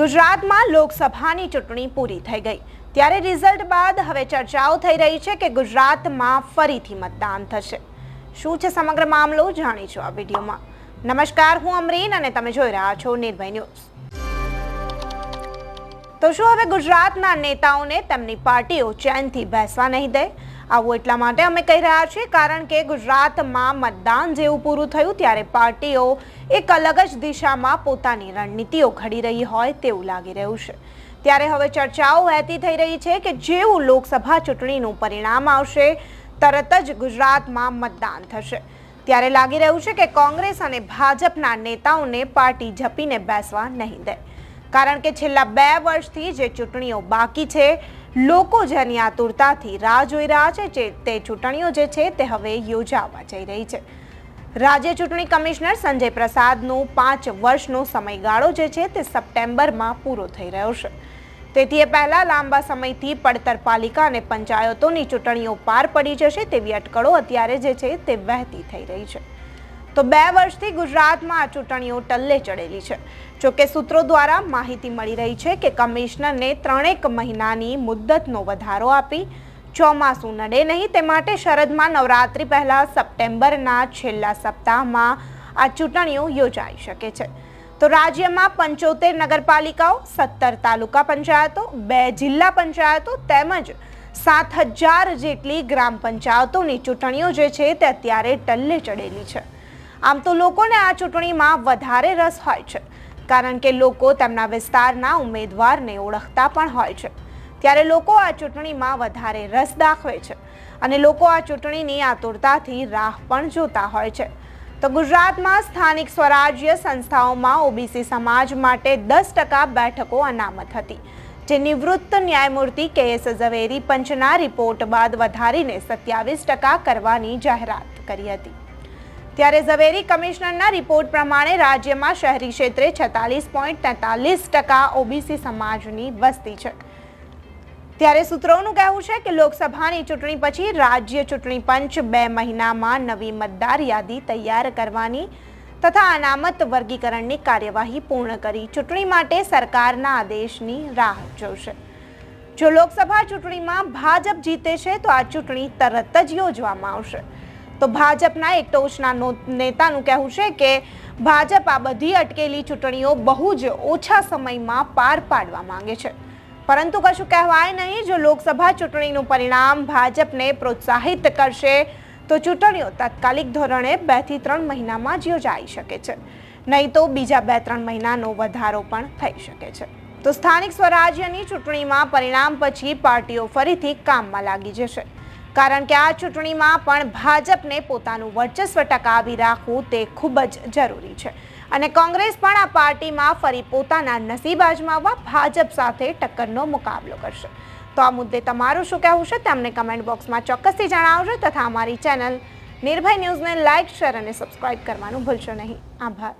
ગુજરાતમાં લોકસભાની ચૂંટણી પૂરી થઈ ગઈ. ત્યારે રિઝલ્ટ બાદ હવે ચર્ચાઓ થઈ રહી છે કે ગુજરાતમાં ફરીથી મતદાન થશે. શું છે સમગ્ર મામલો જાણીશું આ વિડીયોમાં. નમસ્કાર, હું અમરીન અને તમે જોઈ રહ્યા છો નિર્ભય ન્યૂઝ. તો શું હવે ગુજરાતના નેતાઓને તેમની પાર્ટીઓ ચેનથી બેસવા નહીં દે? આવું એટલા માટે અમે કહી રહ્યા છીએ, કારણ કે ગુજરાતમાં મતદાન જેવું પૂરું થયું ત્યારે પાર્ટીઓ એક અલગ જ દિશામાં પોતાની રણનીતિઓ ઘડી રહી હોય તેવું લાગી રહ્યું છે. ત્યારે હવે ચર્ચાઓ વહેતી થઈ રહી છે કે જેવું લોકસભા ચૂંટણીનું પરિણામ આવશે, તરત જ ગુજરાતમાં મતદાન થશે. ત્યારે લાગી રહ્યું છે કે કોંગ્રેસ અને ભાજપના નેતાઓને પાર્ટી ઝપીને બેસવા નહીં દે. કારણ કે છેલ્લા બે વર્ષથી જે ચૂંટણીઓ બાકી છે, લોકો જેની આતુરતાથી રાહ જોઈ રહ્યા છે તે ચૂંટણીઓ જે છે તે હવે યોજાવા જઈ રહી છે. રાજ્ય ચૂંટણી કમિશનર સંજય પ્રસાદનો પાંચ વર્ષનો સમયગાળો જે છે તે સપ્ટેમ્બરમાં પૂરો થઈ રહ્યો છે. તેથી એ પહેલાં લાંબા સમયથી પડતર પાલિકા અને પંચાયતોની ચૂંટણીઓ પાર પડી જશે તેવી અટકળો અત્યારે જે છે તે વહેતી થઈ રહી છે. તો બે વર્ષથી ગુજરાતમાં આ ચૂંટણીઓ ટલ્લે ચડેલી છે. જોકે સૂત્રો દ્વારા માહિતી મળી રહી છે કે કમિશનરને ત્રણેક મહિનાની મુદ્દતનો વધારો આપી ચોમાસું નડે નહીં, તે માટે શરદમાં નવરાત્રિ પહેલાં સપ્ટેમ્બરના છેલ્લા સપ્તાહમાં આ ચૂંટણીઓ યોજાઈ શકે છે. તો રાજ્યમાં પંચોતેર નગરપાલિકાઓ, સત્તર તાલુકા પંચાયતો, બે જિલ્લા પંચાયતો તેમજ સાત હજાર જેટલી ગ્રામ પંચાયતોની ચૂંટણીઓ જે છે તે અત્યારે ટલ્લે ચડેલી છે. આમ તો લોકોને આ ચૂંટણીમાં વધારે રસ હોય છે, કારણ કે લોકો તેમના વિસ્તારના ઉમેદવારને ઓળખતા પણ હોય છે. ત્યારે લોકો આ ચૂંટણીમાં વધારે રસ દાખવે છે અને લોકો આ ચૂંટણીની આતુરતાથી રાહ પણ જોતા હોય છે. તો ગુજરાતમાં સ્થાનિક સ્વરાજ્ય સંસ્થાઓમાં ઓબીસી સમાજ માટે દસ ટકા બેઠકો અનામત હતી, જે નિવૃત્ત ન્યાયમૂર્તિ કે એસ ઝવેરી પંચના રિપોર્ટ બાદ વધારીને સત્યાવીસ ટકા કરવાની જાહેરાત કરી હતી. ત્યારે ઝવેરી કમિશનરના રિપોર્ટ પ્રમાણે રાજ્યમાં શહેરી ક્ષેત્રે છેતાલીસ પોઈન્ટ તેતાલીસ ટકા ઓબીસી સમાજની વસ્તી છે. ત્યારે સૂત્રોનું કહેવું છે કે લોકસભાની ચૂંટણી પછી રાજ્ય ચૂંટણી પંચ બે મહિનામાં નવી મતદાર યાદી તૈયાર કરવાની તથા અનામત વર્ગીકરણની કાર્યવાહી પૂર્ણ કરી ચૂંટણી માટે સરકારના આદેશની રાહ જોશે. જો લોકસભા ચૂંટણીમાં ભાજપ જીતે છે તો આ ચૂંટણી તરત જ યોજવામાં આવશે. તો ભાજપના એક ટોચના નેતાનું કહેવું છે કે ભાજપ આ બધી અટકેલી ચૂંટણીઓ બહુ જ ઓછા સમયમાં પાર પાડવા માંગે છે. પરંતુ કશું કહેવાય નહીં, જો લોકસભા ચૂંટણીનું પરિણામ ભાજપને પ્રોત્સાહિત કરશે, તો ચૂંટણીઓ તાત્કાલિક ધોરણે બેથી ત્રણ મહિનામાં જ યોજાઈ શકે છે. નહીં તો બીજા બે ત્રણ મહિનાનો વધારો પણ થઈ શકે છે. તો સ્થાનિક સ્વરાજ્યની ચૂંટણીમાં પરિણામ પછી પાર્ટીઓ ફરીથી કામમાં લાગી જશે. કારણ કે આ ચૂંટણીમાં પણ ભાજપને પોતાનું વર્ચસ્વ ટકાવી રાખવું તે ખૂબ જ જરૂરી છે. અને કોંગ્રેસ પણ આ પાર્ટીમાં ફરી પોતાના નસીબ આજમાવવા ભાજપ સાથે ટક્કરનો મુકાબલો કરશે. તો આ મુદ્દે તમારું શું કહેવું છે તેમને કમેન્ટ બોક્સમાં ચોક્કસથી જણાવજો તથા અમારી ચેનલ નિર્ભય ન્યૂઝને લાઇક, શેર અને સબસ્ક્રાઇબ કરવાનું ભૂલશો નહીં. આભાર.